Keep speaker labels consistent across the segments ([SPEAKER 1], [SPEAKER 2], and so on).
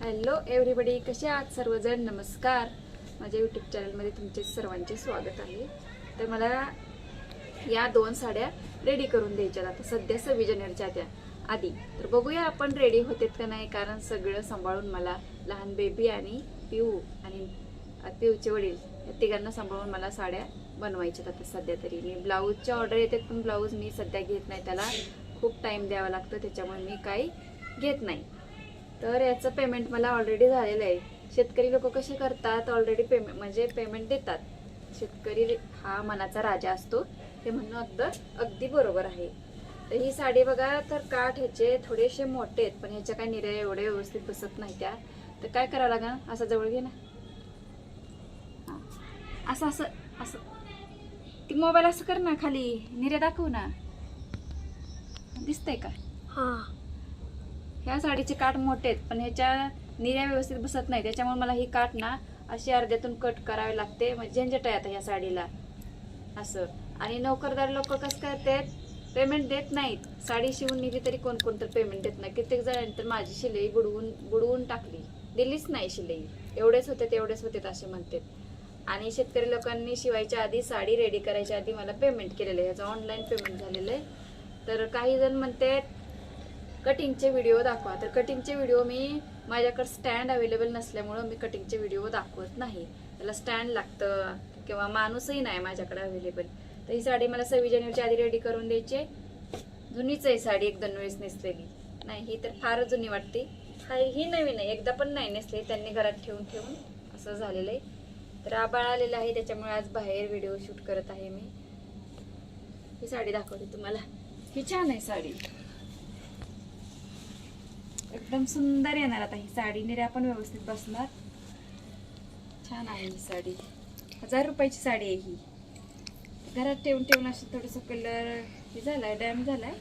[SPEAKER 1] Hello everybody कसे आहात सर्वजण? नमस्कार. माझ्या यूट्यूब चॅनलमध्ये तुमचे सर्वांचे स्वागत आहे. तर मला या दोन साड्या रेडी करून द्यायच्या आता सध्या सव्वीस जानेवारीच्या त्या. आधी. तर बघूया आपण रेडी होतेत का नाही कारण सगळं सांभाळून मला लहान बेबी आणि पिऊ आणि पिऊचे वडील या तिघांना सांभाळून मला साड्या बनवायच्यात आता सध्या तरी. मी ब्लाऊजच्या ऑर्डर येतात पण ब्लाऊज मी सध्या घेत नाही. त्याला खूप टाईम द्यावा लागतो त्याच्यामुळे मी काही घेत नाही. तर याचं पेमेंट मला ऑलरेडी झालेलं आहे. शेतकरी लोक कसे करतात? ऑलरेडी पेमेंट म्हणजे पेमेंट देतात. शेतकरी हा मनाचा राजा असतो. हे म्हणणं अगदी अगदी बरोबर आहे. तर ही साडी बघा तर काठ ह्याचे थोडेसे मोठे आहेत पण ह्याच्या काय निऱ्या एवढे व्यवस्थित बसत नाही त्या. तर काय करावं लागेल? असं जवळ घे ना. असं असं असं. ती मोबाईल असं कर ना खाली. निऱ्या दाखव ना. दिसतंय का?
[SPEAKER 2] हा.
[SPEAKER 1] ह्या साडीचे काठ मोठे आहेत पण ह्याच्या निर्या व्यवस्थित बसत नाही. त्याच्यामुळे मला ही काठ ना अशी अर्ध्यातून कट करावे लागते. म्हणजे झंझट आहे आता ह्या साडीला. असं. आणि नोकरदार लोक कसं करतात पेमेंट देत नाहीत. साडी शिवून निघली तरी कोण कोण तर पेमेंट देत नाही. कित्येक जणांनी तर माझी शिलाई बुडवून बुडवून टाकली. दिलीच नाही शिलाई. एवढेच होते तेवढेच होते असे म्हणतात. आणि शेतकरी लोकांनी शिवायच्या आधी साडी रेडी करायच्या आधी मला पेमेंट केलेलं आहे. ह्याचं ऑनलाईन पेमेंट झालेलं आहे. तर काही जण म्हणतात कटिंगचे व्हिडिओ दाखवा. तर कटिंगचे व्हिडिओ मी माझ्याकडे स्टँड अवेलेबल नसल्यामुळं मी कटिंगचे व्हिडिओ दाखवत नाही. त्याला स्टँड लागतं किंवा माणूसही नाही माझ्याकडे अवेलेबल तर ही साडी मला सव्वीस जानेवारीच्या आधी रेडी करून द्यायची. आहे. जुनीच आहे साडी एक दोन वेळेस नेसलेली. नाही ही तर फारच जुनी वाटते. ही नवीन आहे. एकदा पण नाही नेसली. त्यांनी घरात ठेवून ठेवून असं झालेलं आहे. तर आबाळ आलेलं आहे. त्याच्यामुळे आज बाहेर व्हिडिओ शूट करत आहे मी. ही साडी दाखवते तुम्हाला. ही छान आहे साडी. एकदम सुंदर येणार आता ही साडी. निऱ्या पण व्यवस्थित बसणार. छान आहे ही साडी. हजार रुपयाची साडी आहे ही. घरात ठेवून ठेवून असं थोडस कलर हे झालाय डॅम झालाय.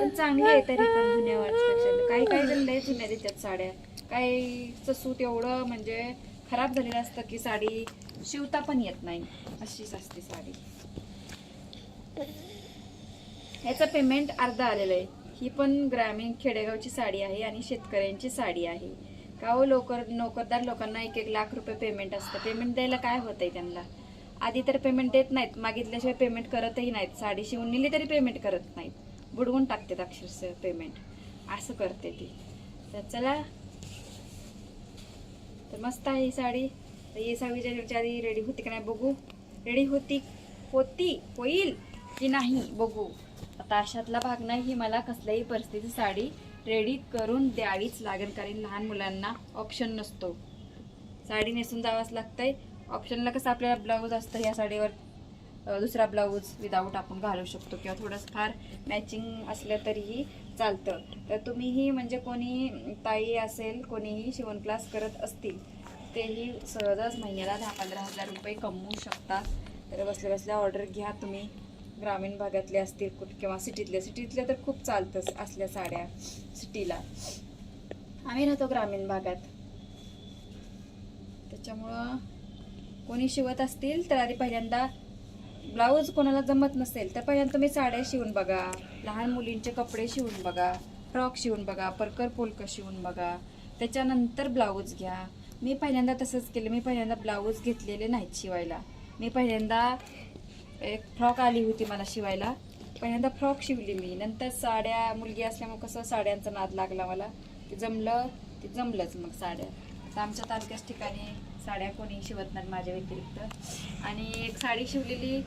[SPEAKER 1] पण चांगली आहे तरी पण जुन्या वाटपेक्षा काही काही जण लय जुन्या देतात साड्या. काहीचं सूट एवढं म्हणजे खराब झालेलं असतं की साडी शिवता पण येत नाही. अशीच असते साडी. ह्याचं पेमेंट अर्धा आलेलं आहे. ही पण ग्रामीण खेडेगावची साडी आहे आणि शेतकऱ्यांची साडी आहे. का हो लोकर नोकरदार लोकांना एक एक लाख रुपये पेमेंट असतं. पेमेंट द्यायला काय होतंय त्यांना? आधी तर पेमेंट देत नाहीत. मागितल्याशिवाय पेमेंट करतही नाहीत. साडी शिवून नेली तरी पेमेंट करत नाहीत. बुडवून टाकतात अक्षरशः पेमेंट असं करते ती. तर चला. तर मस्त आहे ही साडी. तर ही सहावी जानेवारीच्या आधी रेडी होती का नाही बघू. रेडी होती होती होईल की नाही बघू. आता अशातला भाग नाही ही मला कसल्याही परिस्थिती साडी रेडी करून द्यावीच लागेल कारण लहान मुलांना ऑप्शन नसतो. साडी नेसून जावंच लागतंय. ऑप्शनला कसं आपल्याला ब्लाऊज असतं ह्या साडीवर दुसरा ब्लाऊज विदाऊट आपण घालू शकतो किंवा थोडंसं फार मॅचिंग असलं तरीही चालतं. तर तुम्हीही म्हणजे कोणी ताई असेल कोणीही शिवण क्लास करत असतील तेही सहजच महिन्याला दहा पंधरा हजार रुपये कमवू शकता. तर बसल्या बसल्या ऑर्डर घ्या तुम्ही. ग्रामीण भागातले असतील कुठ किंवा सिटीतल्या सिटीतल्या तर खूप चालतंच असल्या साड्या सिटीला. आम्ही राहतो ग्रामीण भागात. त्याच्यामुळं कोणी शिवत असतील तर आधी पहिल्यांदा ब्लाऊज कोणाला जमत नसेल तर पहिल्यांदा तुम्ही साड्या शिवून बघा लहान मुलींचे कपडे शिवून बघा फ्रॉक शिवून बघा परकर पोलकं शिवून बघा. त्याच्यानंतर ब्लाऊज घ्या. मी पहिल्यांदा तसंच केलं. मी पहिल्यांदा ब्लाऊज घेतलेले नाहीत शिवायला. मी पहिल्यांदा एक फ्रॉक आली होती मला शिवायला. पहिल्यांदा फ्रॉक शिवली मी. नंतर साड्या मुलगी असल्यामुळे कसं साड्यांचा नाद लागला मला. ते जमलं ते जमलंच मग साड्या. तर आमच्या तालुक्याच ठिकाणी साड्या कोणी शिवत नाहीत माझ्या व्यतिरिक्त. आणि एक साडी शिवलेली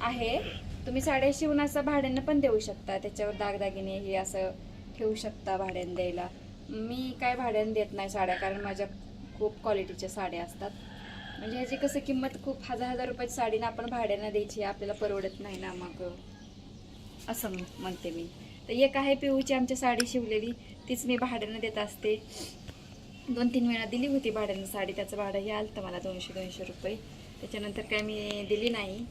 [SPEAKER 1] आहे. तुम्ही साड्या शिवून असं भाड्यानं पण देऊ शकता. त्याच्यावर दागदागिने हे असं ठेवू शकता भाड्यानं द्यायला. मी काय भाड्यानं देत नाही साड्या कारण माझ्या खूप क्वालिटीच्या साड्या असतात. म्हणजे ह्याची कसं किंमत खूप हजार हजार रुपयाची साडी ना आपण भाड्यानं द्यायची आपल्याला परवडत नाही ना मग. असं म्हणते मी. तर एक आहे पिऊची आमच्या साडी शिवलेली तीच मी भाड्यानं देत असते. दोन तीन वेळा दिली होती भाड्यानं साडी त्याचं भाडं हे आलं मला दोनशे दोनशे रुपये. त्याच्यानंतर काय मी दिली नाही.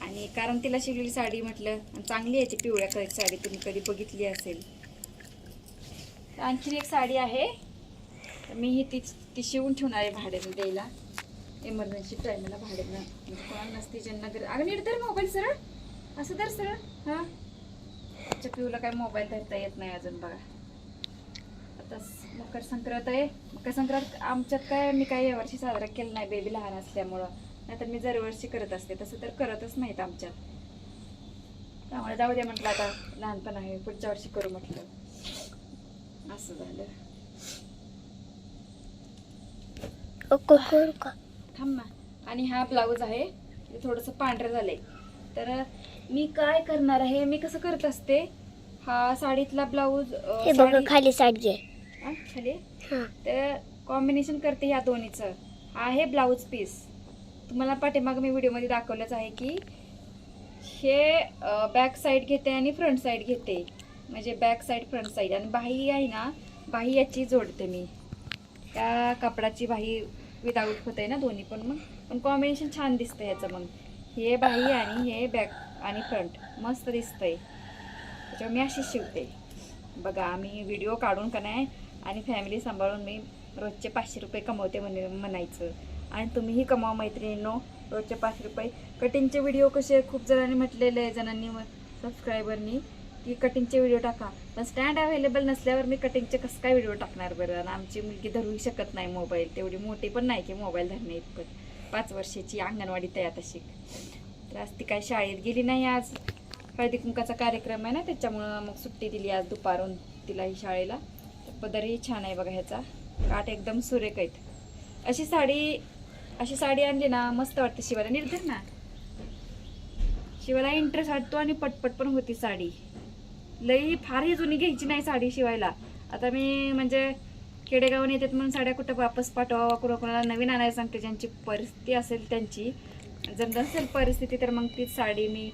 [SPEAKER 1] आणि कारण तिला शिवलेली साडी म्हटलं चांगली आहे ती पिवळ्या कलरची साडी तुम्ही कधी बघितली असेल. आणखीन एक साडी आहे. तर मी ही ती ती शिवून ठेवणार आहे भाड्यानं द्यायला. एमर्जन्सी टायमाला भाड्यानं म्हणजे कोणाला नसते ज्यांना गरज अगं नीट तर मोबाईल सरळ. असं तर सरळ. हां. आमच्या पिऊला काय मोबाईल धरता येत नाही अजून बघा. आता स- मकर संक्रांत आहे. मकर संक्रांत आमच्यात काय मी काही यावर्षी साजरा केला नाही बेबी लहान असल्यामुळं. नाहीतर मी दरवर्षी करत असते. तसं तर करतच नाहीत आमच्यात. त्यामुळे जाऊ दे म्हटलं आता. लहानपण आहे. पुढच्या वर्षी करू म्हटलं. असं झालं.
[SPEAKER 2] ओके करू का?
[SPEAKER 1] थांब आणि हा ब्लाऊज आहे. थोडंसं पांढरं झालंय. तर मी काय करणार आहे? मी कसं करत असते? हा साडीतला ब्लाऊज
[SPEAKER 2] हे बघा खाली साईड घे.
[SPEAKER 1] खाली? तर कॉम्बिनेशन करते ह्या दोन्हीचं. हा आहे ब्लाऊज पीस तुम्हाला पाठीमाग मी व्हिडिओमध्ये दाखवलंच आहे की हे बॅक साईड घेते आणि फ्रंट साईड घेते. म्हणजे बॅक साईड फ्रंट साईड आणि बाही आहे ना बाही याची जोडते मी. त्या कपडाची बाही विदाऊट होत आहे ना दोन्ही पण मग. पण कॉम्बिनेशन छान दिसतं ह्याचं मग. हे बाही आणि हे बॅक आणि फ्रंट मस्त दिसतंय. त्याच्यावर मी अशी शिवते. बघा आम्ही व्हिडिओ काढून का नाही आणि फॅमिली सांभाळून मी रोजचे पाचशे रुपये कमवते म्हणे म्हणायचं. आणि तुम्हीही कमावा मैत्रिणींनो रोजचे पाचशे रुपये. कटिंगचे व्हिडिओ कसे? खूप जणांनी म्हटलेले आहे जणांनी सबस्क्रायबरनी की कटिंगचे व्हिडिओ टाका. पण स्टँड अवेलेबल नसल्यावर मी कटिंगचे कसं काय व्हिडिओ टाकणार बरं? आणि आमची मुलगी धरूही शकत नाही मोबाईल तेवढी मोठी पण नाही की मोबाईल धरणे इतपत पाच वर्षाची अंगणवाडी तयार तशी. तर आज ती काय शाळेत गेली नाही आज. हळदी कुंकाचा कार्यक्रम आहे ना त्याच्यामुळं मग सुट्टी दिली आज दुपारून तिलाही शाळेला. तर पदरही छान आहे बघा ह्याचा. काठ एकदम सुरेख आहेत. अशी साडी अशी साडी आणली ना मस्त वाटते शिवायला. निर्धर ना. शिवायला इंटरेस्ट वाटतो आणि पटपट पण होती साडी. लई फारही जुनी घ्यायची नाही साडी शिवायला. आता मी म्हणजे खेडेगावने येतात म्हणून साड्या कुठं वापस पाठवा कुणा कुणाला नवीन आणायला सांगते ज्यांची परिस्थिती असेल त्यांची. जर नसेल परिस्थिती तर मग तीच साडी मी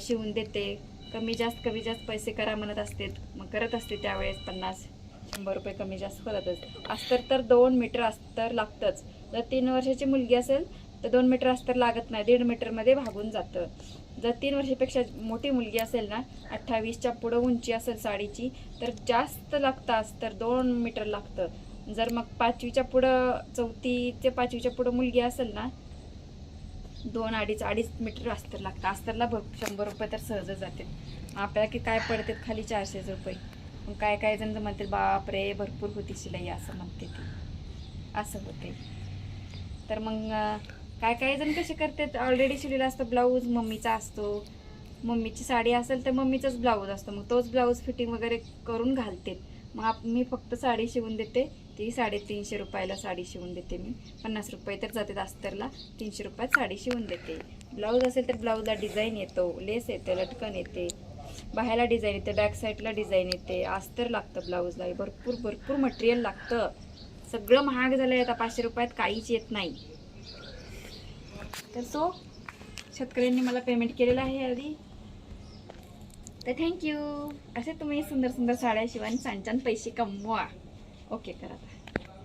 [SPEAKER 1] शिवून देते. कमी जास्त कमी जास्त पैसे करा म्हणत असते मग करत असते त्यावेळेस पन्नास शंभर रुपये कमी जास्त करतच. अस्तर तर दोन मीटर अस्तर लागतंच. जर तीन वर्षाची मुलगी असेल तर दोन मीटर अस्तर लागत नाही. दीड मीटरमध्ये भागून जातं. जर तीन वर्षापेक्षा मोठी मुलगी असेल ना अठ्ठावीसच्या पुढं उंची असेल साडीची तर जास्त लागतास तर दोन मीटर लागतं. जर मग पाचवीच्या पुढं चौथी ते पाचवीच्या पुढं मुलगी असेल ना दोन अडीच अडीच मीटर अस्तर लागतं. अस्तरला भर शंभर रुपये तर सहज जाते आपल्याला की काय पडते खाली चारशे रुपये. मग काय काय जण म्हणते बापरे भरपूर होती शिलाई असं म्हणते ती. असं होते तर मग काय काय जण कसे करतात? ऑलरेडी शिलेला असतो ब्लाऊज मम्मीचा असतो. मम्मीची साडी असेल तर मम्मीचाच ब्लाऊज असतो. मग तोच ब्लाऊज फिटिंग वगैरे करून घालते. मग आप मी फक्त साडी शिवून देते. ती साडेतीनशे रुपयाला साडी शिवून देते मी. पन्नास रुपये तर जाते अस्तरला. तीनशे रुपयात साडी शिवून देते. ब्लाऊज असेल तर ब्लाऊजला डिझाईन येतो. लेस येते लटकन येते. बाहेरला डिझाईन येते बॅक साईडला डिझाईन येते. अस्तर लागतं ब्लाऊजला भरपूर भरपूर मटेरियल लागतं. सगळं महाग झालं आहे आता पाचशे रुपयात काहीच येत नाही. तर सो शेतकऱ्यांनी मला पेमेंट केलेलं आहे आधी तर थँक्यू असे तुम्ही सुंदर सुंदर साड्या शिवाय छान छान पैसे कमवा. ओके करा आता.